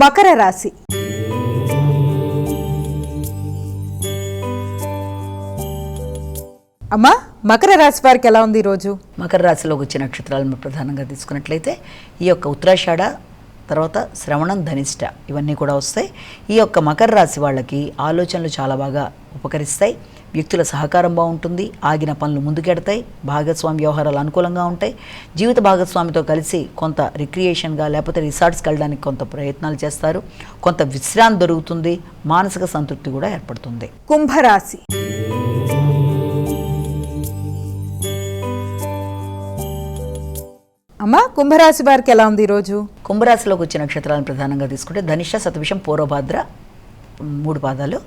మకర రాశి. అమ్మా మకర రాశి వారికి ఎలా ఉంది ఈరోజు? మకర రాశిలోకి వచ్చే నక్షత్రాలను ప్రధానంగా తీసుకున్నట్లయితే ఈ యొక్క ఉత్తరాషాఢ తర్వాత శ్రవణం ధనిష్ట ఇవన్నీ కూడా వస్తాయి. ఈ యొక్క మకర రాశి వాళ్ళకి ఆలోచనలు చాలా బాగా ఉపకరిస్తాయి. వ్యక్తుల సహకారం బాగుంటుంది ఆగిన పనులు ముందుకెడతాయి భాగస్వామి వ్యవహారాలు అనుకూలంగా ఉంటాయి. జీవిత భాగస్వామితో కలిసి కొంత రిక్రియేషన్గా లేకపోతే రిసార్ట్స్కి వెళ్ళడానికి కొంత ప్రయత్నాలు చేస్తారు. కొంత విశ్రాంతి దొరుకుతుంది మానసిక సంతృప్తి కూడా ఏర్పడుతుంది. కుంభరాశి. అమ్మా కుంభరాశి వారికి ఎలా ఉంది ఈరోజు? కుంభరాశిలోకి వచ్చే నక్షత్రాలను ప్రధానంగా తీసుకుంటే ధనిష్ట శతవిషం పూర్వభాద్ర మూడు పాదాలు.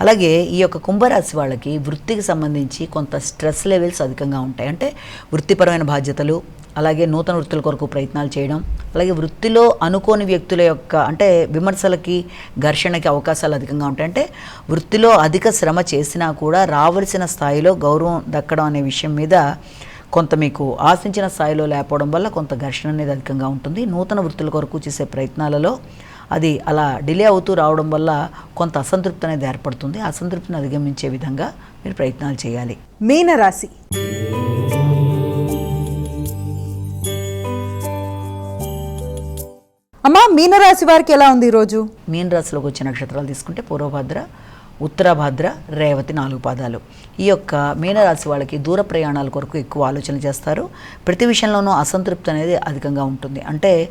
అలాగే ఈ యొక్క కుంభరాశి వాళ్ళకి వృత్తికి సంబంధించి కొంత స్ట్రెస్ లెవెల్స్ అధికంగా ఉంటాయి. అంటే వృత్తిపరమైన బాధ్యతలు అలాగే నూతన వృత్తుల కొరకు ప్రయత్నాలు చేయడం అలాగే వృత్తిలో అనుకోని వ్యక్తుల యొక్క అంటే విమర్శలకి ఘర్షణకి అవకాశాలు అధికంగా ఉంటాయి. అంటే వృత్తిలో అధిక శ్రమ చేసినా కూడా రావలసిన స్థాయిలో గౌరవం దక్కడం అనే విషయం మీద కొంత మీకు ఆశించిన స్థాయిలో లేకపోవడం వల్ల కొంత ఘర్షణ అనేది అధికంగా ఉంటుంది. నూతన వృత్తుల కొరకు చేసే ప్రయత్నాలలో అది అలా డిలే అవుతూ రావడం వల్ల కొంత అసంతృప్తి అనేది ఏర్పడుతుంది. అసంతృప్తిని అధిగమించే విధంగా మీరు ప్రయత్నాలు చేయాలి. మీనరాశి. అమ్మా మీనరాశి వారికి ఎలా ఉంది ఈరోజు? మీన రాశిలోకి వచ్చే నక్షత్రాలు తీసుకుంటే పూర్వభద్ర ఉత్తరభద్ర రేవతి నాలుగు పాదాలు. ఈ యొక్క మీనరాశి వాళ్ళకి దూర ప్రయాణాల కొరకు ఎక్కువ ఆలోచన చేస్తారు. ప్రతి విషయంలోనూ అసంతృప్తి అనేది అధికంగా ఉంటుంది. అంటే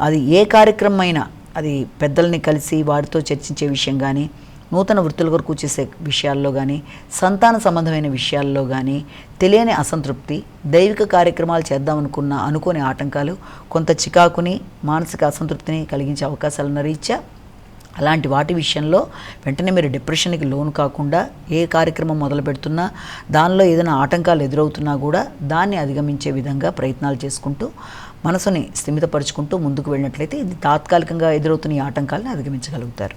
అది ఏ కార్యక్రమం అయినా అది పెద్దల్ని కలిసి వారితో చర్చించే విషయం కానీ నూతన వృత్తుల కొరకు చేసే విషయాల్లో కానీ సంతాన సంబంధమైన విషయాల్లో కానీ తెలియని అసంతృప్తి దైవిక కార్యక్రమాలు చేద్దామనుకున్న అనుకోని ఆటంకాలు కొంత చికాకుని మానసిక అసంతృప్తిని కలిగించే అవకాశాలున్న రీత్యా అలాంటి వాటి విషయంలో వెంటనే మీరు డిప్రెషన్కి లోను కాకుండా ఏ కార్యక్రమం మొదలు పెడుతున్నా దానిలో ఏదైనా ఆటంకాలు ఎదురవుతున్నా కూడా దాన్ని అధిగమించే విధంగా ప్రయత్నాలు చేసుకుంటూ మనసుని స్థిమితపరుచుకుంటూ ముందుకు వెళ్ళినట్లయితే ఇది తాత్కాలికంగా ఎదురవుతున్న ఈ ఆటంకాలను అధిగమించగలుగుతారు.